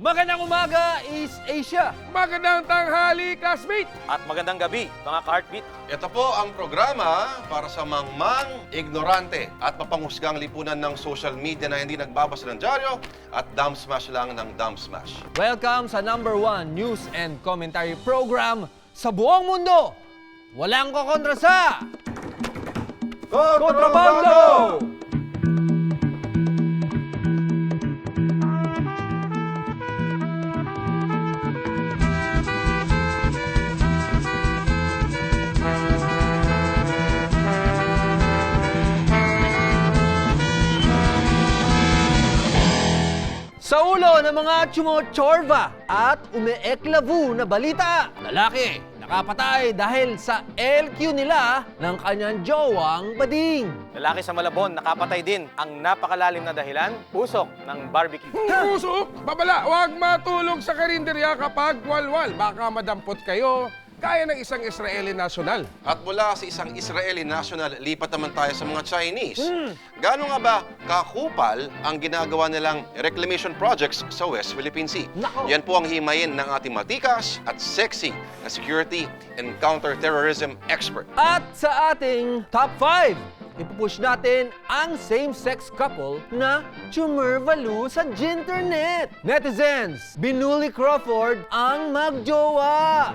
Magandang umaga, East Asia! Magandang tanghali, classmate! At magandang gabi, mga ka-heartbeat. Ito po ang programa para sa mangmang, ignorante at mapanghusgang lipunan ng social media na hindi nagbabasa ng dyaryo at dumb smash lang ng dumb smash. Welcome sa number one news and commentary program sa buong mundo! Walang kokontra sa... Kontrabando! Sa ng mga chumotsorba at umeeklavu na balita, lalaki nakapatay dahil sa LQ nila ng kanyang jowang bading. Lalaki sa Malabon, nakapatay din ang napakalalim na dahilan, usok ng barbecue. Puso, babala, huwag matulog sa karinderya kapag walwal. Baka madampot kayo, kaya ng isang Israeli nasyonal. At mula sa isang Israeli national, lipat naman tayo sa mga Chinese. Gaano nga ba kakupal ang ginagawa nilang reclamation projects sa West Philippine Sea? Nako. Yan po ang himayin ng ating matikas at sexy na security and counterterrorism expert. At sa ating top 5, ipupush natin ang same-sex couple na chumervalu sa ginternet. Netizens, Binuli Crawford ang magjowa.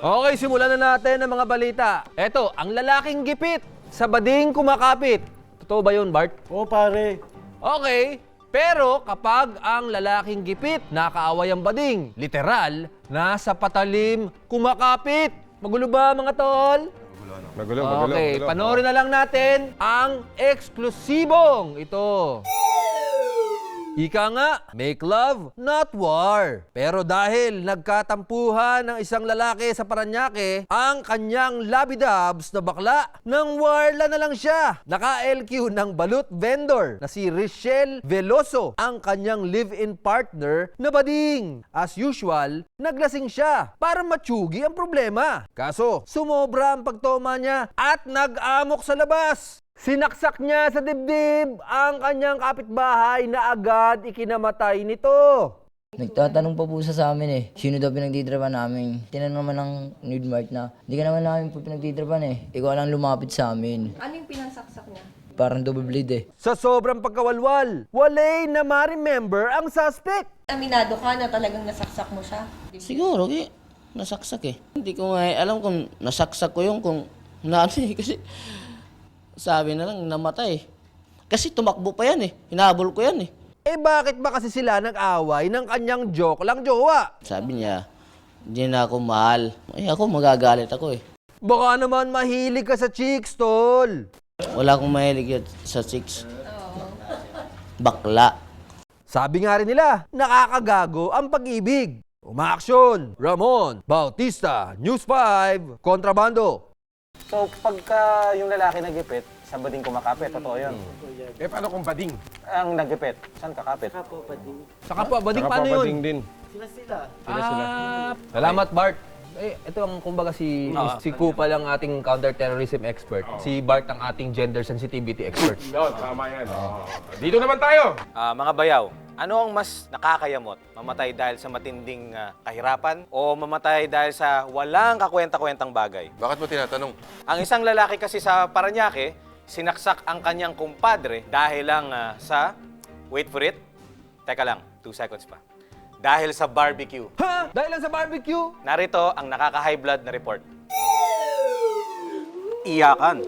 Okay, simulan na natin ang mga balita. Eto, ang lalaking gipit sa bading kumakapit. Totoo ba yun, Bart? Oo, pare. Okay, pero kapag ang lalaking gipit nakaaway ang bading, literal, nasa patalim, kumakapit. Magulo ba mga tol? Magulo, Okay, panoorin na lang natin ang eksklusibong ito. Ika nga, make love, not war. Pero dahil nagkatampuhan ng isang lalaki sa Paranaque, ang kanyang labidabs na bakla, nang warla na lang siya. Naka-LQ ng balut vendor na si Richelle Veloso, ang kanyang live-in partner na bading. As usual, naglasing siya para matsugi ang problema. Kaso, sumobra ang pagtoma niya at nag-amok sa labas. Sinaksak niya sa dibdib ang kanyang kapitbahay na agad ikinamatay nito. Nagtatanong pa po siya sa amin eh, sino daw pinagtitripan namin. Tinanong naman ng Newdmart na, hindi ka naman namin po pinagtitripan eh. Ikaw lang lumapit sa amin. Ano yung pinansaksak niya? Parang double bleed eh. Sa sobrang pagkawalwal, walay na ma-remember ang suspect. Aminado ka na talagang nasaksak mo siya? Siguro, eh, nasaksak eh. Hindi ko nga eh, alam kung nasaksak ko yung kung naano eh, kasi sabi na lang namatay. Kasi tumakbo pa yan eh. Hinabol ko yan eh. Eh bakit ba kasi sila nag-away ng kanyang joke lang jowa? Sabi niya, hindi na ako mahal. Eh ako magagalit ako eh. Baka naman mahilig ka sa chicks, tol. Wala akong mahilig sa chicks. Bakla. Sabi nga rin nila, nakakagago ang pag-ibig. Umaaksyon! Ramon Bautista, News 5, Kontrabando. So, pagka yung lalaki nagipit, sa bading kumakapit, totoo yun. Eh, paano kung bading? Ang nagipit, saan kakapit? Sa kapwa, bading Saka paano pa yun? bading din. Ah, salamat Bart. Eh, ito ang kumbaga si si Kupa lang ating counter-terrorism expert. Si Bart ang ating gender sensitivity expert. Yun, tama yan. Dito naman tayo. Ah, mga bayaw, ano ang mas nakakayamot? Mamatay dahil sa matinding ah, kahirapan o mamatay dahil sa walang kakwenta-kwentang bagay? Bakit mo tinatanong? Ang isang lalaki kasi sa Paranaque, sinaksak ang kanyang kumpadre dahil lang ah, sa, wait for it, teka lang, two seconds pa. Dahil sa barbecue. Ha? Dahil lang sa barbecue? Narito ang nakaka-high blood na report. Iyakan.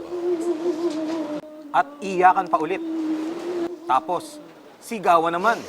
At iyakan pa ulit. Tapos, sigawan naman.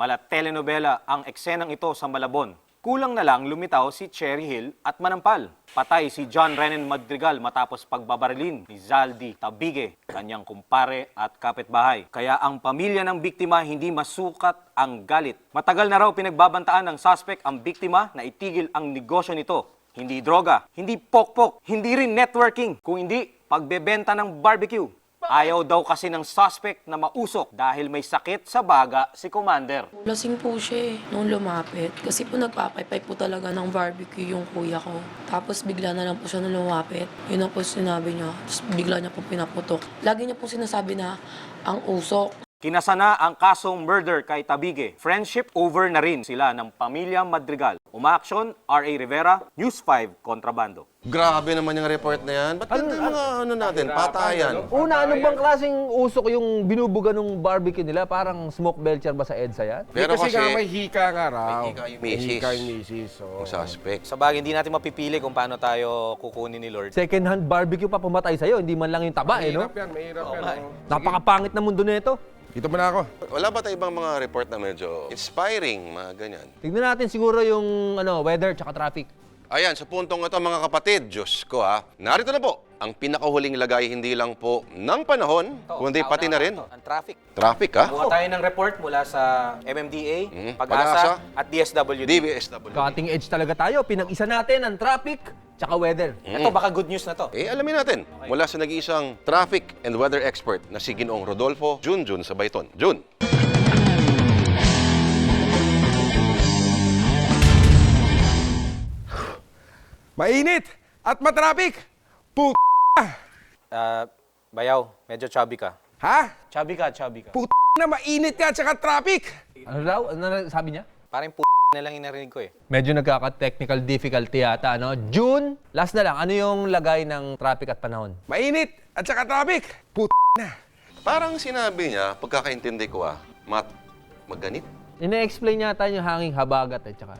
Mala telenovela ang eksenang ito sa Malabon. Kulang na lang lumitaw si Cherry Hill at Manampal. Patay si John Renan Madrigal matapos pagbabarilin ni Zaldi Tabige, kanyang kumpare at kapitbahay. Kaya ang pamilya ng biktima hindi masukat ang galit. Matagal na raw pinagbabantaan ng suspect ang biktima na itigil ang negosyo nito. Hindi droga, hindi pokpok, hindi rin networking, kung hindi pagbebenta ng barbecue. Ayaw daw kasi ng suspect na mausok dahil may sakit sa baga si Commander. Lasing po siya eh, nung lumapit. Kasi po nagpapaypay po talaga ng barbecue yung kuya ko. Tapos bigla na lang po siya nung lumapit. Yun ang po sinabi niya. Tapos bigla niya po pinaputok. Lagi niya po sinasabi na ang usok. Kinasana ang kasong murder kay Tabige. Friendship over na rin sila ng pamilya Madrigal. Umaaksyon, R.A. Rivera, News 5, Kontrabando. Grabe naman yung report na yan. Ba't ano, mga ano natin, patayan? Una, ano bang klaseng usok yung binubuga ng barbecue nila? Parang smoke belcher ba sa EDSA yan? Pero kasi, kasi, nga may hika nga raw. May hika yung misis. May hika yung misis. So. yung suspect. Sa bagay, hindi natin mapipili kung paano tayo kukunin ni Lord. Second hand barbecue pa pumatay sa'yo, hindi man lang yung taba eh, no? Mahirap yan, mahirap yan. oh. Napakapangit na mundo nito. Dito mo na ako. Wala ba tayong ibang mga report na medyo inspiring, mga ganyan? Tignan natin siguro yung ano, weather tsaka traffic. Ayan, sa puntong ito mga kapatid, Diyos ko ha, narito na po ang pinakahuling lagay hindi lang po ng panahon, kundi pati na rin Ang traffic. traffic ha. Kuha tayo ng report mula sa MMDA, Mhm, Pag-asa, Pag-asa. at DSWD. DBSW. Cutting edge talaga tayo. Pinag-isa natin ang traffic tsaka weather. Ito, baka good news na to. Eh, alamin natin, mula sa nag-iisang traffic and weather expert na si Ginoong Rodolfo Junjun sa Bayton. Jun! Mainit at matraffic. Put Ah, bayaw, medyo chubby ka. ha? Chubby ka, chubby ka. Put na mainit ka tsaka traffic. Ano daw? Ano na sabi niya? Parang p*** na lang yung narinig ko eh. Medyo nagkaka-technical difficulty yata, ano? June, last na lang. Ano yung lagay ng traffic at panahon? Mainit at tsaka traffic. Put Parang sinabi niya, pagkakaintindi ko ah, mat, magganit. Ine-explain yata yung hanging habagat at tsaka...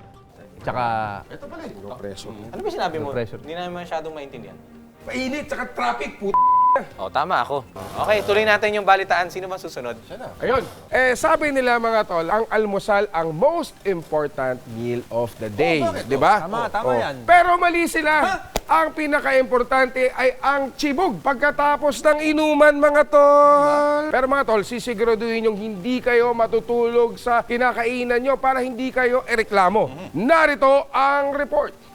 Tsaka... Ano ba sinabi mo? Pressure. Hindi namin masyadong maintindihan. Mainit tsaka traffic. Put Oh, tama ako. Okay, tuloy natin yung balitaan. Sino ba susunod? Ayun. Eh, sabi nila mga tol, ang almusal ang most important meal of the day. Di ba? Tama, tama yan. Pero mali sila. Ang pinaka-importante ay ang chibog pagkatapos ng inuman, mga tol. Pero mga tol, sisiguraduhin yung hindi kayo matutulog sa kinakainan nyo para hindi kayo ereklamo. Narito ang report.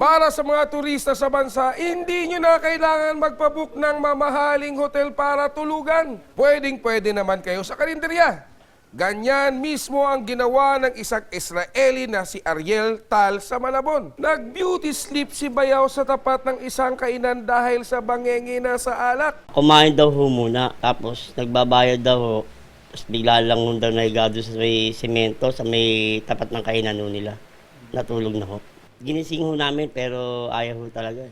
Para sa mga turista sa bansa, hindi nyo na kailangan magpabook ng mamahaling hotel para tulugan. Pwedeng pwede naman kayo sa karinderya. Ganyan mismo ang ginawa ng isang Israeli na si Ariel Tal sa Malabon. Nag-beauty sleep si Bayaw sa tapat ng isang kainan dahil sa bangenge na sa alak. kumain daw ho muna. Tapos nagbabayad daw ho. Tapos bigla lang ho daw sa may semento, sa may tapat ng kainan ho nila. Natulog na ho. Ginising ho namin pero ayaw ho talaga.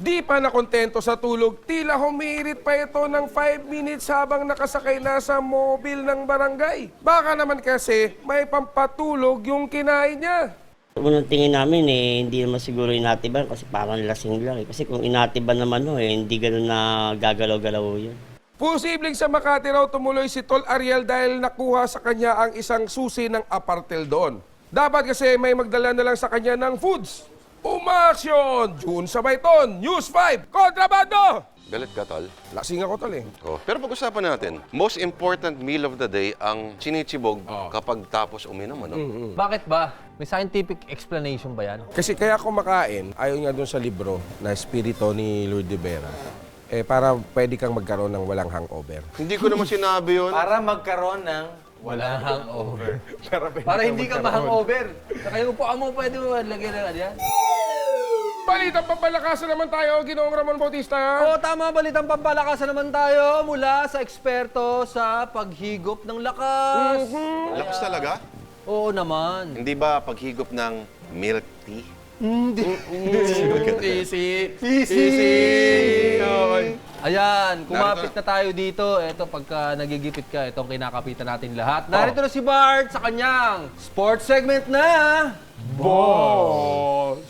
Di pa nakontento sa tulog, tila humirit pa ito ng 5 minutes habang nakasakay na sa mobile ng barangay. Baka naman kasi may pampatulog yung kinain niya. Unang tingin namin eh, hindi naman siguro inatiban kasi parang lasing lang eh. Kasi kung inatiban naman ho eh, hindi ganun na gagalaw-galaw yun. Posibleng sa Makati raw tumuloy si Tol Ariel dahil nakuha sa kanya ang isang susi ng apartel doon. Dapat kasi may magdala na lang sa kanya ng foods. Umaksyon! June sa Bayton, News 5, Kontrabando! Galit ka, tol? Lasing ako tol eh. Oh. Pero pag-usapan natin, most important meal of the day ang chinichibog kapag tapos uminom, ano? Bakit ba? May scientific explanation ba yan? Kasi kaya kumakain, ayon nga doon sa libro na Espiritu ni Lord de Vera, eh para pwede kang magkaroon ng walang hangover. Hindi ko naman sinabi yun. Para magkaroon ng... Walang hangover. Para, pwede Para hindi ka magkaroon. ma-hangover. Saka yung upuan mo, pwede mo lagyan na yan. Balitang pampalakasan naman tayo, Ginoong Ramon Bautista. Oo, tama. Balitang pampalakasan naman tayo mula sa eksperto sa paghigop ng lakas. Lakas talaga. Oo naman. Hindi ba paghigop ng milk tea? Easy. Easy! Ayan, kumapit na tayo dito. Ito, pagka nagigipit ka, itong kinakapitan natin lahat. Narito na si Bart sa kanyang sports segment na... Boss!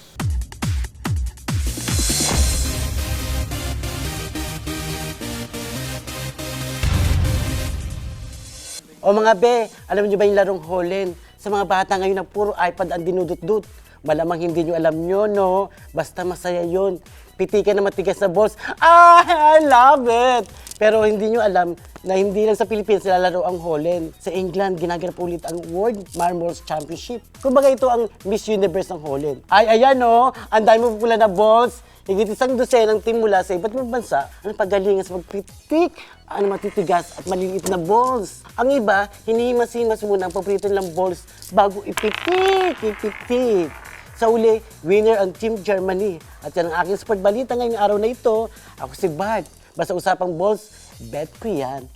O mga be, alam niyo ba yung larong Holland? Sa mga bata ngayon na puro iPad ang dinudut-dut. Malamang hindi niyo alam yun, no? Basta masaya yun. Pitikan na matigas sa balls. Ah, I love it! Pero hindi nyo alam na hindi lang sa Pilipinas nilalaro ang Holland. Sa England, ginaganap ulit ang World Marbles Championship. Kumbaga ito ang Miss Universe ng Holland. Ay, ayan o, ang dami mo pula na balls. Higit isang dosenang team mula sa iba't ibang bansa ang pagalingan sa pagpitik ang matitigas at maliliit na balls. Ang iba, hinihimas-himas muna ang paborito nilang balls bago ipitik, ipitik. Sa uli, winner ang Team Germany. At yan ang aking sport balita ngayong araw na ito. Ako si Bart. Basta usapang balls, bet ko yan.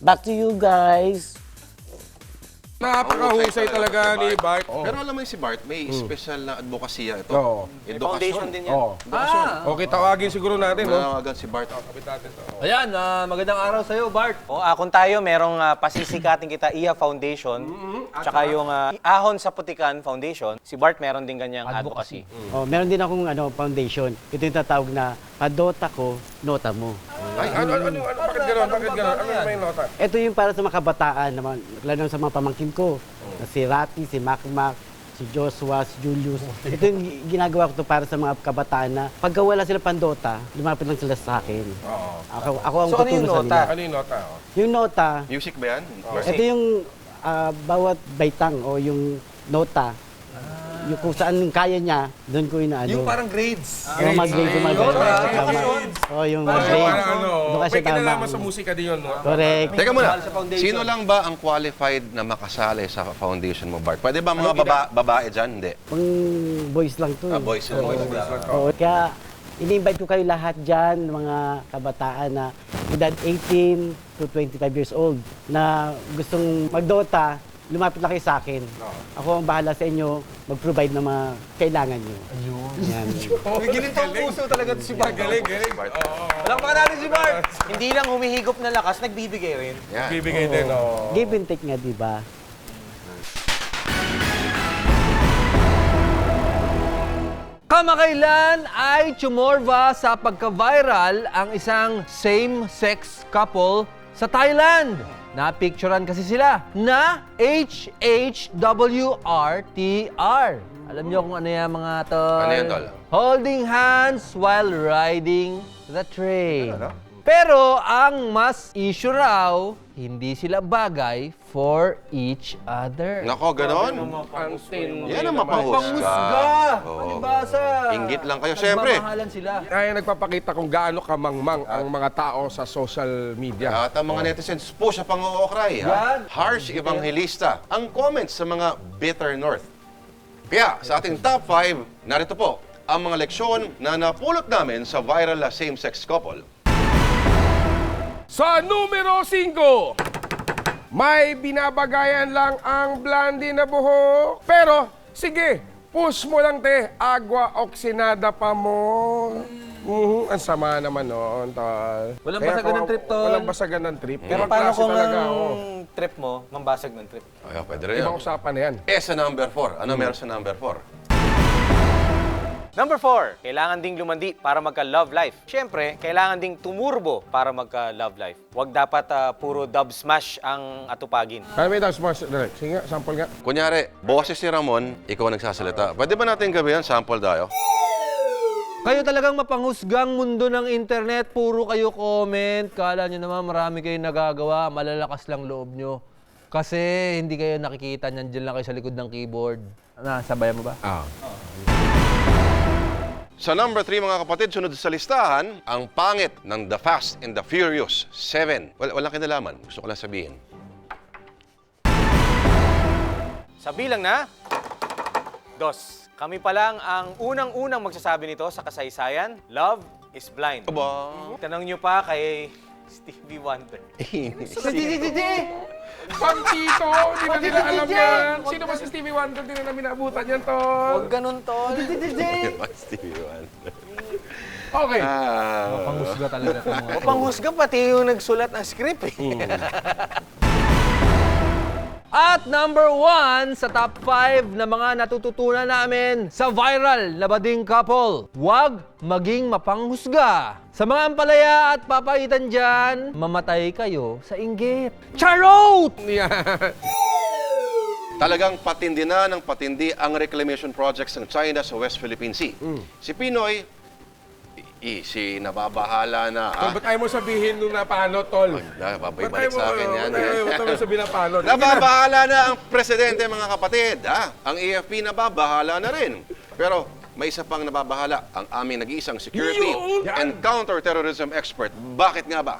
Back to you guys. Napakahusay talaga ni Bart. Oh. Pero alam mo yung si Bart, may special na advokasya ito. Oo. Foundation din yan. Oh. Okay, tawagin siguro natin, no? Manawagan si Bart. Ayan, ah, magandang araw sa'yo, Bart. O, ah, kung tayo, merong ah, pasisikating kita IHA Foundation, tsaka yung ah, Ahon sa Putikan Foundation, si Bart meron din ganyang advocacy. Oh, meron din akong ano, foundation. Ito yung tatawag na Padota ko, nota mo. Ay, ano, ano, ano, bakit gano'n? Bakit gano'n? Ano may nota? Ito yung para sa mga kabataan naman, lalo sa mga pamangkin ko. Na si Rati, si Macmac, si Joshua, si Julius. Ito yung gi- ginagawa ko to para sa mga kabataan na pagka wala sila pandota, lumapit lang sila sa akin. Ako, ako ang So, ano yung tutulong sa nota? nila. Ano yung nota? Oh? Yung nota, Music ba yan? ito yung ah, bawat baitang o yung nota. Yung kung saan kaya niya, doon ko inaano. Yung parang grades. Yung mga grades, yung mga grades. ah, Tama. Oh, yung mga grades. Parang ano, Doon kasi may kinalaman sa musika din yun, no? Correct. Teka muna, sino lang ba ang qualified na makasali sa foundation mo, Bart? Pwede ba mga baba, babae dyan? Hindi. Pang boys lang to. Ah, eh. boys lang. Boys Oo, kaya ini-invite ko kayo lahat dyan, mga kabataan na edad 18 to 25 years old na gustong magdota, lumapit lang kayo sa akin. Ako ang bahala sa inyo, mag-provide ng mga kailangan nyo. Ayun. Yan. May ginitong puso talaga si Bart. Galing, galing. Oo. Walang pa natin si Bart. Hindi lang humihigop na lakas, nagbibigay rin. Yan. Bibigay din, oh. Give and take nga, di ba? Kamakailan ay tumorba sa pagka-viral ang isang same-sex couple sa Thailand. Napicturan kasi sila na HHWRTR. Alam niyo kung ano yan mga tol? Ano yan, tol? Holding hands while riding the train. Pero ang mas issue raw, hindi sila bagay for each other. Nako, ganon. Ang tin. Yan ang mapahusga. Pangusga! Oo. Palibasa! Inggit lang kayo, syempre. Nagmamahalan sila. Kaya nagpapakita kung gaano kamangmang ang mga tao sa social media. At ang mga netizens po sa pang-uokray, ha? Yan. Harsh Evangelista. Ang comments sa mga bitter north. Kaya sa ating top 5, narito po ang mga leksyon na napulot namin sa viral na same-sex couple. Sa numero 5, may binabagayan lang ang blondie na buhok. Pero, sige, push mo lang te, agwa oksinada pa mo. Mhm, ang sama naman noon, tol. Walang Kaya basagan kung- ng trip, tol. Walang basagan ng trip. Pero Ibang paano klase kung talaga, ang oh. trip mo, mambasag ng trip? Ay, pwede rin Ibang usapan na yan. Eh, sa number 4. Ano meron sa number 4? Number 4, kailangan ding lumandi para magka-love life. Siyempre, kailangan ding tumurbo para magka-love life. Huwag dapat ah, puro dub smash ang atupagin. Kaya may tapos mas, dali, sige nga, sample nga. Kunyari, boses si Ramon, ikaw ang nagsasalita. Pwede ba natin gawin yan? Sample tayo. Kayo talagang mapanghusgang mundo ng internet. Puro kayo comment. Kala nyo naman marami kayong nagagawa. Malalakas lang loob nyo. Kasi hindi kayo nakikita. Nandiyan lang kayo sa likod ng keyboard. Na, sabayan mo ba? Ah. Sa number 3 mga kapatid, sunod sa listahan, ang pangit ng The Fast and the Furious 7. Wal walang kinalaman. Gusto ko lang sabihin. Sa bilang na, dos. Kami pa lang ang unang-unang magsasabi nito sa kasaysayan, love is blind. Aba. Tanong nyo pa kay Stevie Wonder. Pang Tito, hindi na nila alam yan. Sino ba si Stevie Wonder? Hindi na namin naabutan yan, tol. Huwag ganun, tol. Stevie Wonder. Okay. Ah. Panghusga talaga ito mga O panghusga pati yung nagsulat ng script eh. At number one sa top 5 na mga natututunan namin sa viral na bading couple, huwag maging mapanghusga. Sa mga ampalaya at papaitan dyan, mamatay kayo sa inggit. Charot! Yan. Talagang patindi na ng patindi ang reclamation projects ng China sa West Philippine Sea. Si Pinoy, Easy, nababahala na. Tol, Ah. ba't ayaw mo sabihin nung na paano, tol? Ba't babay-balik sa akin yan. ba't ayaw- ba't ayaw mo sabihin na paano? Nababahala na ang presidente, mga kapatid. Ha? Ang AFP nababahala na rin. Pero may isa pang nababahala, ang aming nag-iisang security Yun! and counterterrorism expert. Bakit nga ba?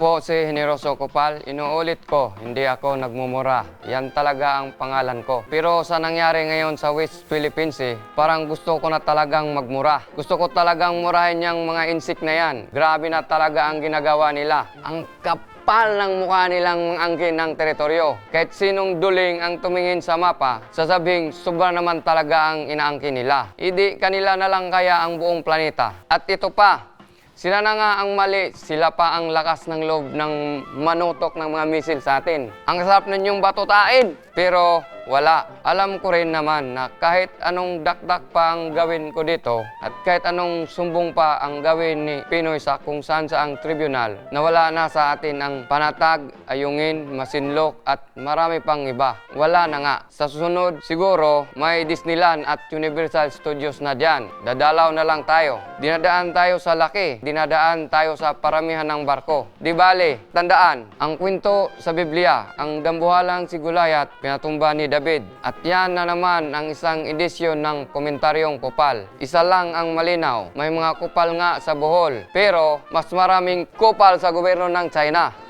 Po si Generoso Copal. Inuulit ko, hindi ako nagmumura. Yan talaga ang pangalan ko. Pero sa nangyari ngayon sa West Philippines, eh, parang gusto ko na talagang magmura. Gusto ko talagang murahin yung mga insik na yan. Grabe na talaga ang ginagawa nila. Ang kapal ng mukha nilang angkin ng teritoryo. Kahit sinong duling ang tumingin sa mapa, sasabing sobra naman talaga ang inaangkin nila. Hindi kanila na lang kaya ang buong planeta. At ito pa, sila na nga ang mali, sila pa ang lakas ng loob ng manutok ng mga misil sa atin. Ang sarap ninyong batutain, pero wala. Alam ko rin naman na kahit anong dakdak pa ang gawin ko dito at kahit anong sumbong pa ang gawin ni Pinoy sa kung saan sa ang tribunal, nawala na sa atin ang panatag, ayungin, masinlok at marami pang iba. Wala na nga. Sa susunod, siguro may Disneyland at Universal Studios na dyan. Dadalaw na lang tayo. Dinadaan tayo sa laki. Dinadaan tayo sa paramihan ng barko. Di bale, tandaan, ang kwento sa Biblia, ang dambuhalang si Gulayat, pinatumba ni David. At yan na naman ang isang edisyon ng komentaryong kupal. Isa lang ang malinaw, may mga kupal nga sa Bohol, pero mas maraming kupal sa gobyerno ng China.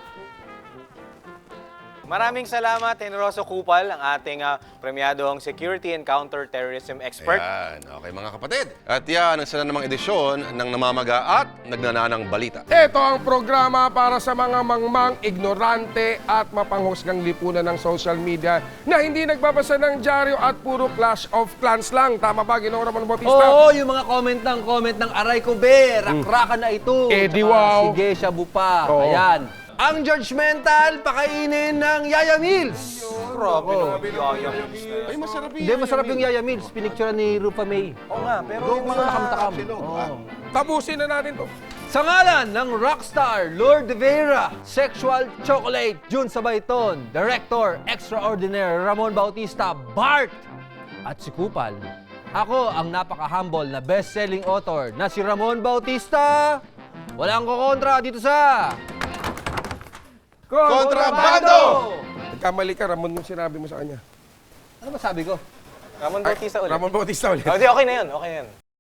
Maraming salamat, Generoso Kupal, ang ating ah, premiadong security and counter-terrorism expert. Ayan, okay mga kapatid. At yan ang isa na namang edisyon ng namamaga at nagnananang balita. Ito ang programa para sa mga mangmang, ignorante at mapanghusgang lipunan ng social media na hindi nagbabasa ng dyaryo at puro clash of clans lang. Tama ba, Ginoong Ramon Bautista? Oo, yung mga comment ng comment ng Aray ko be, rakrakan na ito. Eh, di Tsaka wow. Si Gesha Bupa. Oo. Ayan. Ang judgmental, pakainin ng Yaya Mills. Grabe Yaya Ay, masarap yun. Hindi, masarap yung Yaya Mills. Pinicture ni Rupa May. Oo nga, pero Yung mga takam-takam. Oo. Tapusin na natin to. Sa ngalan ng rockstar Lord De Vera, Sexual Chocolate, Jun Sabayton, Director Extraordinaire Ramon Bautista, Bart, at si Kupal. Ako ang napaka-humble na best-selling author na si Ramon Bautista. Walang kukontra dito sa... Kontrabando! Nagkamali ka, Ramon, yung sinabi mo sa kanya. Ano ba sabi ko? Ramon Bautista ulit. Ramon Bautista ulit. Oh, di, okay na yun, okay na yun.